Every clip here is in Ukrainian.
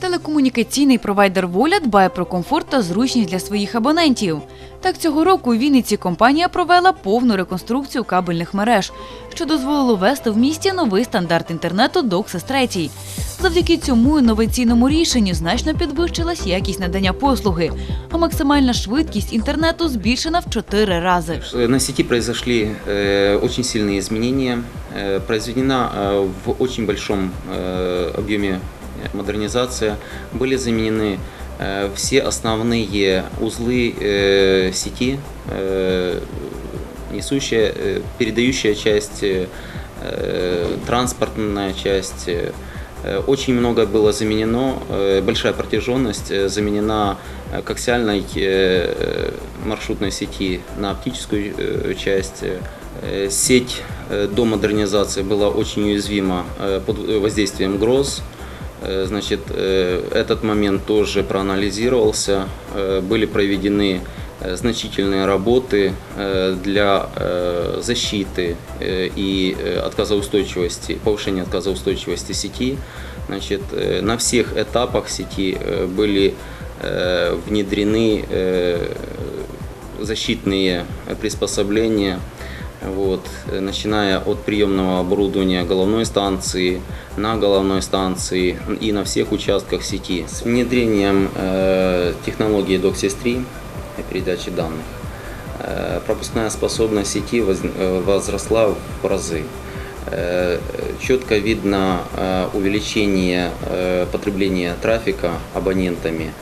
Телекомунікаційний провайдер Воля дбає про комфорт та зручність для своїх абонентів. Так цього року у Вінниці компанія провела повну реконструкцію кабельних мереж, що дозволило ввести в місті новий стандарт інтернету DOCSIS 3. Завдяки цьому інноваційному рішенню значно підвищилась якість надання послуги, а максимальна швидкість інтернету збільшена в 4 рази. Э, На сети произошли э, очень сильные изменения. Э, произведена э, в очень большом э, объеме модернизация. Были заменены э, все основные узлы э, сети, э, несущая, передающая часть, транспортная часть. Очень много было заменено, большая протяженность заменена коаксиальной маршрутной сети на оптическую часть. Сеть до модернизации была очень уязвима под воздействием гроз. Э, Значит, э, этот момент тоже проанализировался, э, были проведены значительные работы для защиты и отказоустойчивости, повышения отказоустойчивости сети. Значит, на всех этапах сети были внедрены защитные приспособления, вот, э, начиная от приемного оборудования головной станции, на головной станции и на всех участках сети. С внедрением э, технологии DOCSIS 3 и передачи данных э, пропускная способность сети воз- э, возросла в разы. Э, Четко видно э, увеличение э, потребления трафика абонентами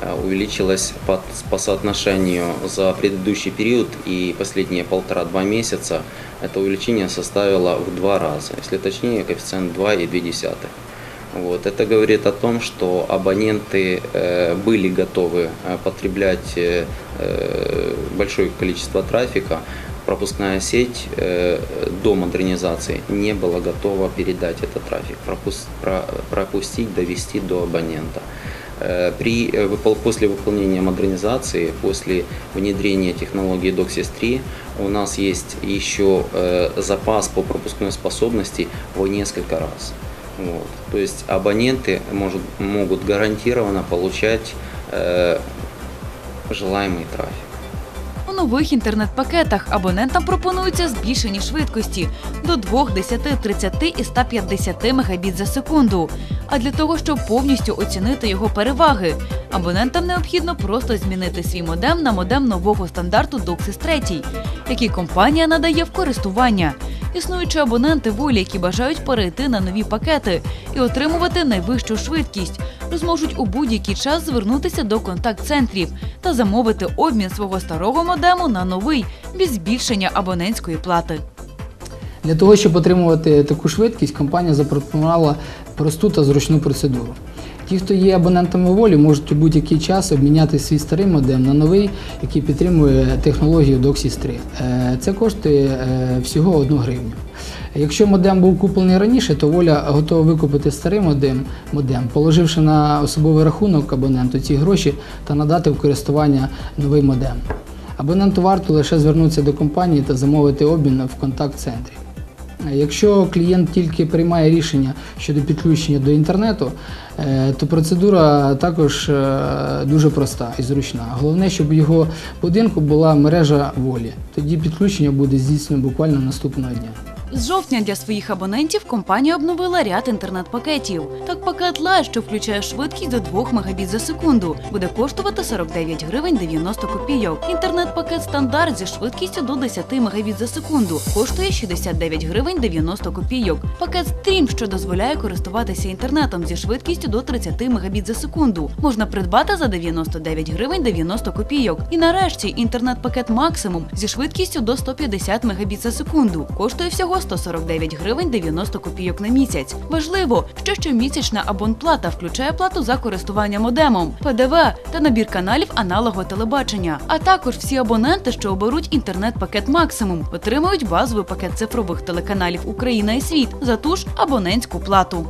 э, увеличилось по, по соотношению за предыдущий период и последние полтора-два месяца это увеличение составило в два раза, если точнее коэффициент 2,2. Вот. Это говорит о том, что абоненты э, были готовы э, потреблять э, э, большое количество трафика. Пропускная сеть э, до модернизации не была готова передать этот трафик, пропус- про- пропустить, довести до абонента. Э, При, э, после выполнения модернизации, после внедрения технологии DOCSIS 3, у нас есть еще э, запас по пропускной способности в несколько раз. Вот. То есть абоненты может, могут гарантированно получать э, желаемый трафик. У нових інтернет-пакетах абонентам пропонуються збільшені швидкості до 2, 10, 30 і 150 Мбіт за секунду. А для того, щоб повністю оцінити його переваги, абонентам необхідно просто змінити свій модем на модем нового стандарту DOCSIS 3, який компанія надає в користування. Існуючі абоненти волі, які бажають перейти на нові пакети і отримувати найвищу швидкість, зможуть у будь-який час звернутися до контакт-центрів та замовити обмін свого старого модему на новий без збільшення абонентської плати. Для того, щоб отримувати таку швидкість, компанія запропонувала просту та зручну процедуру. Ті, хто є абонентами волі, можуть у будь-який час обміняти свій старий модем на новий, який підтримує технологію DOCSIS 3. Е, Це коштує е, всього 1 гривню. Якщо модем був куплений раніше, то воля готова викупити старий модем, модем, положивши на особовий рахунок абоненту ці гроші та надати в користування новий модем. Абоненту варто лише звернутися до компанії та замовити обмін в контакт-центрі. Якщо клієнт тільки приймає рішення щодо підключення до інтернету, е, то процедура також е, дуже проста і зручна. Головне, щоб в його будинку була мережа волі. Тоді підключення буде здійснено буквально наступного дня. З жовтня для своїх абонентів компанія обновила ряд інтернет-пакетів. Так, пакет Live, що включає швидкість до 2 Мбіт за секунду, буде коштувати 49 гривень 90 копійок. Інтернет-пакет стандарт зі швидкістю до 10 Мбіт за секунду коштує 69 гривень 90 копійок. Пакет Stream, що дозволяє користуватися інтернетом зі швидкістю до 30 Мбіт за секунду, можна придбати за 99 гривень 90 копійок. І нарешті інтернет-пакет Максимум зі швидкістю до 150 Мбіт за секунду коштує всього 149 гривень 90 копійок на місяць. Важливо, що щомісячна абонплата включає плату за користування модемом, ПДВ та набір каналів аналогового телебачення. А також всі абоненти, що оберуть інтернет-пакет Максимум, отримують базовий пакет цифрових телеканалів Україна і світ за ту ж абонентську плату.